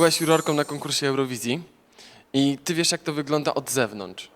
byłaś jurorką na konkursie Eurowizji i ty wiesz, jak to wygląda od zewnątrz.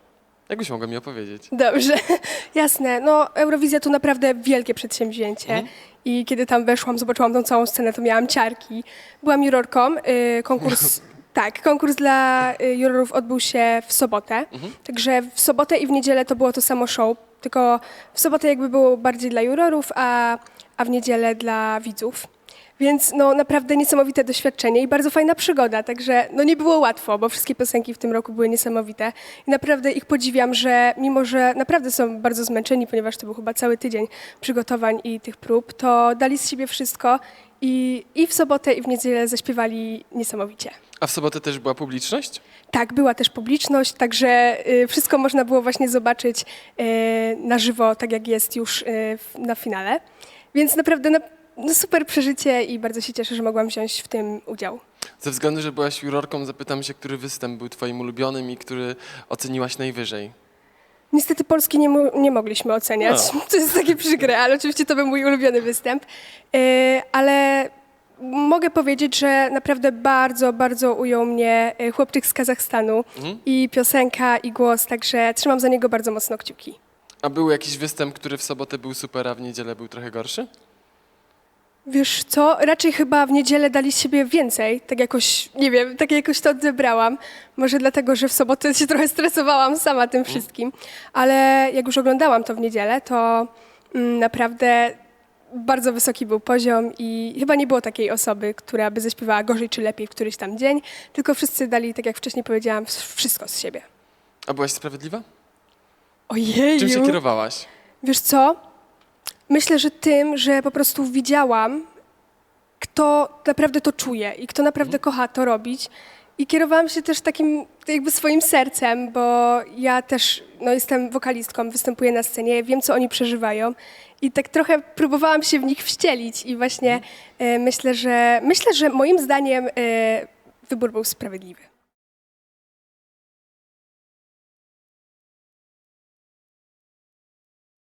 Jakbyś mogła mi opowiedzieć? Dobrze, jasne. No, Eurowizja to naprawdę wielkie przedsięwzięcie. I kiedy tam weszłam, zobaczyłam tą całą scenę, to miałam ciarki. Byłam jurorką. y, konkurs, tak, konkurs dla y, jurorów odbył się w sobotę. Także w sobotę i w niedzielę to było to samo show, tylko w sobotę jakby było bardziej dla jurorów, a, a w niedzielę dla widzów. Więc no naprawdę niesamowite doświadczenie i bardzo fajna przygoda, także no nie było łatwo, bo wszystkie piosenki w tym roku były niesamowite i naprawdę ich podziwiam, że mimo, że naprawdę są bardzo zmęczeni, ponieważ to był chyba cały tydzień przygotowań i tych prób, to dali z siebie wszystko i, i w sobotę i w niedzielę zaśpiewali niesamowicie. A w sobotę też była publiczność? Tak, była też publiczność, także y, wszystko można było właśnie zobaczyć y, na żywo, tak jak jest już y, na finale. Więc naprawdę na, no super przeżycie i bardzo się cieszę, że mogłam wziąć w tym udział. Ze względu, że byłaś jurorką, zapytam się, który występ był twoim ulubionym i który oceniłaś najwyżej. Niestety Polski nie, mo- nie mogliśmy oceniać, to jest takie przykre, ale oczywiście to był mój ulubiony występ. Y, ale mogę powiedzieć, że naprawdę bardzo, bardzo ujął mnie y, chłopczyk z Kazachstanu Mhm. i piosenka, i głos, także trzymam za niego bardzo mocno kciuki. A był jakiś występ, który w sobotę był super, a w niedzielę był trochę gorszy? Wiesz co, raczej chyba w niedzielę dali z siebie więcej, tak jakoś, nie wiem, tak jakoś to odebrałam. Może dlatego, że w sobotę się trochę stresowałam sama tym wszystkim, ale jak już oglądałam to w niedzielę, to mm, naprawdę bardzo wysoki był poziom i chyba nie było takiej osoby, która by zaśpiewała gorzej czy lepiej w któryś tam dzień, tylko wszyscy dali, tak jak wcześniej powiedziałam, wszystko z siebie. A byłaś sprawiedliwa? Ojeju! Czym się kierowałaś? Wiesz co? Myślę, że tym, że po prostu widziałam, kto naprawdę to czuje i kto naprawdę kocha to robić. I kierowałam się też takim jakby swoim sercem, bo ja też no, jestem wokalistką, występuję na scenie, wiem, co oni przeżywają. I tak trochę próbowałam się w nich wcielić i właśnie e, myślę, że myślę, że moim zdaniem e, wybór był sprawiedliwy.